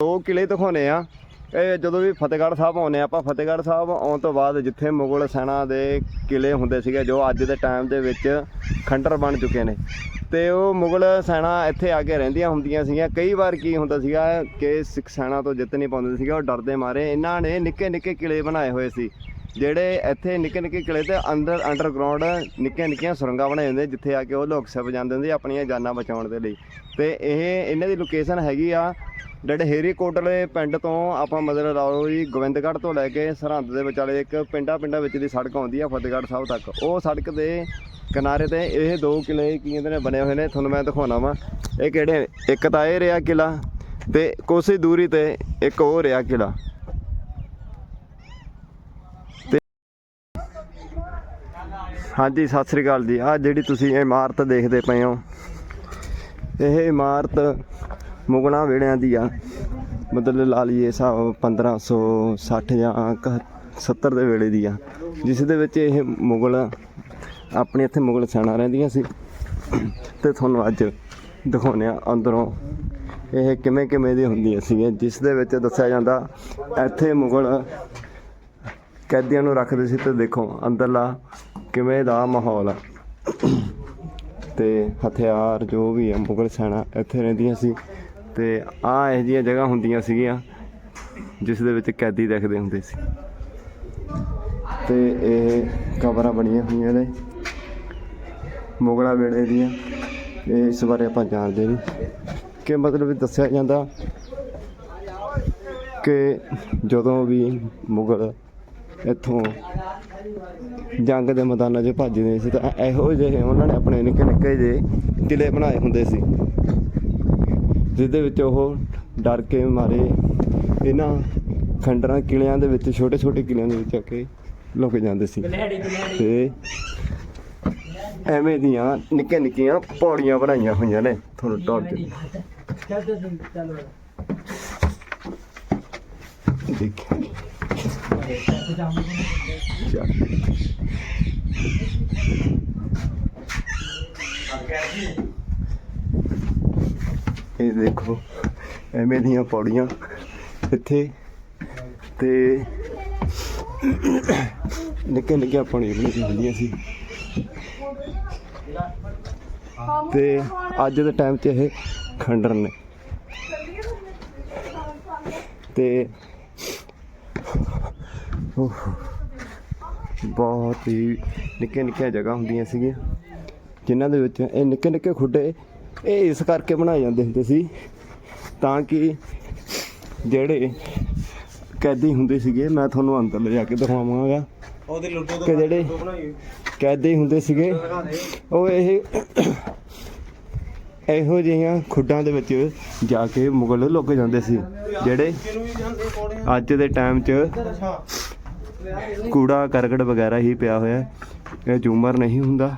ਦੋ ਕਿਲੇ ਦਿਖਾਉਨੇ ਆ। ਇਹ ਜਦੋਂ ਵੀ ਫਤਿਹਗੜ੍ਹ ਸਾਹਿਬ ਆਉਂਦੇ ਆ, ਆਪਾਂ ਫਤਿਹਗੜ੍ਹ ਸਾਹਿਬ ਆਉਣ ਤੋਂ ਬਾਅਦ ਜਿੱਥੇ ਮੁਗਲ ਸੈਨਾ ਦੇ ਕਿਲੇ ਹੁੰਦੇ ਸੀਗੇ, ਜੋ ਅੱਜ ਦੇ ਟਾਈਮ ਦੇ ਵਿੱਚ ਖੰਡਰ ਬਣ ਚੁੱਕੇ ਨੇ। ਤੇ ਉਹ ਮੁਗਲ ਸੈਨਾ ਇੱਥੇ ਆ ਕੇ ਰਹਿੰਦੀਆਂ ਹੁੰਦੀਆਂ ਸੀਗੀਆਂ। ਕਈ ਵਾਰ ਕੀ ਹੁੰਦਾ ਸੀਗਾ ਕਿ ਸਿੱਖ ਸੈਨਾ ਤੋਂ ਜਿੱਤ ਨਹੀਂ ਪਾਉਂਦੇ ਸੀਗੇ, ਉਹ ਡਰਦੇ ਮਾਰੇ। ਇਹਨਾਂ ਨੇ ਨਿੱਕੇ ਨਿੱਕੇ ਕਿਲੇ ਬਣਾਏ ਹੋਏ ਸੀ, ਜਿਹੜੇ ਇੱਥੇ ਨਿੱਕੇ ਨਿੱਕੇ ਕਿਲੇ ਤੇ ਅੰਦਰ ਅੰਡਰਗਰਾਉਂਡ ਨਿੱਕੀਆਂ ਨਿੱਕੀਆਂ ਸੁਰੰਗਾਂ ਬਣਾਏ ਹੁੰਦੇ ਜਿੱਥੇ ਆ ਕੇ ਉਹ ਲੋਕ ਛਿਪ ਜਾਂਦੇ ਹੁੰਦੇ ਆਪਣੀਆਂ ਜਾਨਾਂ ਬਚਾਉਣ ਦੇ ਲਈ। ਤੇ ਇਹ, ਇਹਨਾਂ ਦੀ ਲੋਕੇਸ਼ਨ ਹੈਗੀ ਆ ਜਿਹੜੇ ਹੇਰੀ ਕੋਟਲੇ ਪਿੰਡ ਤੋਂ ਆਪਾਂ ਮਤਲਬ ਲਾਓ ਜੀ, ਗੋਬਿੰਦਗੜ੍ਹ ਤੋਂ ਲੈ ਕੇ ਸਰਹੰਦ ਦੇ ਵਿਚਾਲੇ ਇੱਕ ਪਿੰਡਾਂ ਪਿੰਡਾਂ ਵਿੱਚ ਦੀ ਸੜਕ ਆਉਂਦੀ ਆ ਫਤਿਹਗੜ੍ਹ ਸਾਹਿਬ ਤੱਕ। ਉਹ ਸੜਕ ਦੇ ਕਿਨਾਰੇ ਤੇ ਇਹ ਦੋ ਕਿਲੇ ਕੀ ਕਹਿੰਦੇ ਨੇ ਬਣੇ ਹੋਏ ਨੇ, ਤੁਹਾਨੂੰ ਮੈਂ ਦਿਖਾਉਣਾ ਵਾ। ਇਹ ਕਿਹੜੇ? ਇੱਕ ਤਾਂ ਇਹ ਰਿਹਾ ਕਿਲਾ ਤੇ ਕੋਸੀ ਦੂਰੀ ਤੇ ਇੱਕ ਉਹ ਰਿਹਾ ਕਿਲਾ। ਹਾਂਜੀ, ਸਤਿ ਸ੍ਰੀ ਅਕਾਲ ਜੀ। ਆ ਜਿਹੜੀ ਤੁਸੀਂ ਇਮਾਰਤ ਦੇਖਦੇ ਪਏ ਹੋ, ਇਹ ਇਮਾਰਤ ਮੁਗਲਾਂ ਵੇੜਿਆਂ ਦੀ ਆ। ਮਤਲਬ ਲਾ ਲਈਏ ਹਿਸਾਬ 1560 ਜਾਂ ਕ- 70 ਦੇ ਵੇਲੇ ਦੀ ਆ। ਜਿਸ ਦੇ ਵਿੱਚ ਇਹ ਮੁਗਲ ਆਪਣੇ ਇੱਥੇ ਮੁਗਲ ਸੈਨਾ ਰਹਿੰਦੀਆਂ ਸੀ। ਤੇ ਤੁਹਾਨੂੰ ਅੱਜ ਦਿਖਾਉਂਦੇ ਆ ਅੰਦਰੋਂ ਇਹ ਕਿਵੇਂ ਕਿਵੇਂ ਦੀ ਹੁੰਦੀਆਂ ਸੀ ਜਿਸ ਦੇ ਵਿੱਚ ਦੱਸਿਆ ਜਾਂਦਾ, ਇੱਥੇ ਮੁਗਲ ਕੈਦੀਆਂ ਨੂੰ ਰੱਖਦੇ ਸੀ ਤੇ ਦੇਖੋ ਅੰਦਰਲਾ ਕਿਵੇਂ ਦਾ ਮਾਹੌਲ ਆ। ਤੇ ਹਥਿਆਰ ਜੋ ਵੀ ਆ, ਮੁਗਲ ਸੈਨਾ ਇੱਥੇ ਰਹਿੰਦੀਆਂ ਸੀ। ਤੇ ਆ ਇਹ ਜੀਆਂ ਜਗ੍ਹਾ ਹੁੰਦੀਆਂ ਸੀਗੀਆਂ ਜਿਸ ਦੇ ਵਿੱਚ ਕੈਦੀ ਦੇਖਦੇ ਹੁੰਦੇ ਸੀ। ਤੇ ਇਹ ਕਬਰਾਂ ਬਣੀਆਂ ਹੋਈਆਂ ਨੇ। ਮੁਗਲਾਂ ਵੇਲੇ ਦੀਆਂ। ਇਹ ਇਸ ਬਾਰੇ ਆਪਾਂ ਜਾਣਦੇ ਨਹੀਂ। ਕਿ ਮਤਲਬ ਦੱਸਿਆ ਜਾਂਦਾ ਕਿ ਜਦੋਂ ਵੀ ਮੁਗਲ ਇੱਥੋਂ ਜੰਗ ਦੇ ਮੈਦਾਨਾਂ 'ਚ ਭੱਜਦੇ ਸੀ ਤਾਂ ਇਹੋ ਜਿਹੇ ਉਹਨਾਂ ਨੇ ਆਪਣੇ ਨਿੱਕੇ ਨਿੱਕੇ ਜਿਹੇ ਕਿਲੇ ਬਣਾਏ ਹੁੰਦੇ ਸੀ। ਜਿਹਦੇ ਵਿੱਚ ਉਹ ਡਰ ਕੇ ਮਾਰੇ। ਇਹਨਾਂ ਖੰਡਰਾਂ ਕਿਲਿਆਂ ਦੇ ਵਿੱਚ ਛੋਟੇ ਛੋਟੇ ਕਿਲਿਆਂ ਦੇ ਵਿੱਚ ਆ ਕੇ ਲੁਕ ਜਾਂਦੇ ਸੀ। ਤੇ ਐਵੇਂ ਦੀਆਂ ਨਿੱਕੇ ਨਿੱਕੀਆਂ ਪੌੜੀਆਂ ਬਣਾਈਆਂ ਹੋਈਆਂ ਨੇ ਤੁਹਾਨੂੰ ਟੌਰ ਦੇ ਦੇਖਿਆ। ਇਹ ਦੇਖੋ ਐਵੇਂ ਦੀਆਂ ਪੌੜੀਆਂ ਇੱਥੇ ਤੇ ਨਿੱਕੇ ਨਿੱਕੇ ਪਾਣੀ ਬਣੀਆਂ ਹੁੰਦੀਆਂ ਸੀ ਤੇ ਅੱਜ ਦੇ ਟਾਈਮ 'ਚ ਇਹ ਖੰਡਰ ਨੇ। ਤੇ ਓਹ, ਬਹੁਤ ਹੀ ਨਿੱਕੇ ਨਿੱਕੀਆਂ ਜਗ੍ਹਾ ਹੁੰਦੀਆਂ ਸੀਗੀਆਂ ਜਿਨ੍ਹਾਂ ਦੇ ਵਿੱਚ ਇਹ ਨਿੱਕੇ ਨਿੱਕੇ ਖੁੱਡੇ ਇਹ ਇਸ ਕਰਕੇ ਬਣਾਏ ਜਾਂਦੇ ਹੁੰਦੇ ਸੀ ਤਾਂ ਕਿ ਜਿਹੜੇ ਕੈਦੀ ਹੁੰਦੇ ਸੀਗੇ ਮੈਂ ਤੁਹਾਨੂੰ ਅੰਦਰ ਲੈ ਜਾ ਕੇ ਦਿਖਾਵਾਂਗਾ ਉਹਦੇ ਲੁੱਟੋ ਕਿ ਜਿਹੜੇ ਕੈਦੀ ਹੁੰਦੇ ਸੀਗੇ ਉਹ ਇਹ ਇਹੋ ਜਿਹੀਆਂ ਖੁੱਡਾਂ ਦੇ ਵਿੱਚ ਜਾ ਕੇ ਮੁਗਲ ਲੁਕ ਜਾਂਦੇ ਸੀ ਜਿਹੜੇ ਅੱਜ ਦੇ ਟਾਈਮ 'ਚ ਕੂੜਾ ਕਰਕਟ ਵਗੈਰਾ ਹੀ ਪਿਆ ਹੋਇਆ। ਇਹ ਝੂਮਰ ਨਹੀਂ ਹੁੰਦਾ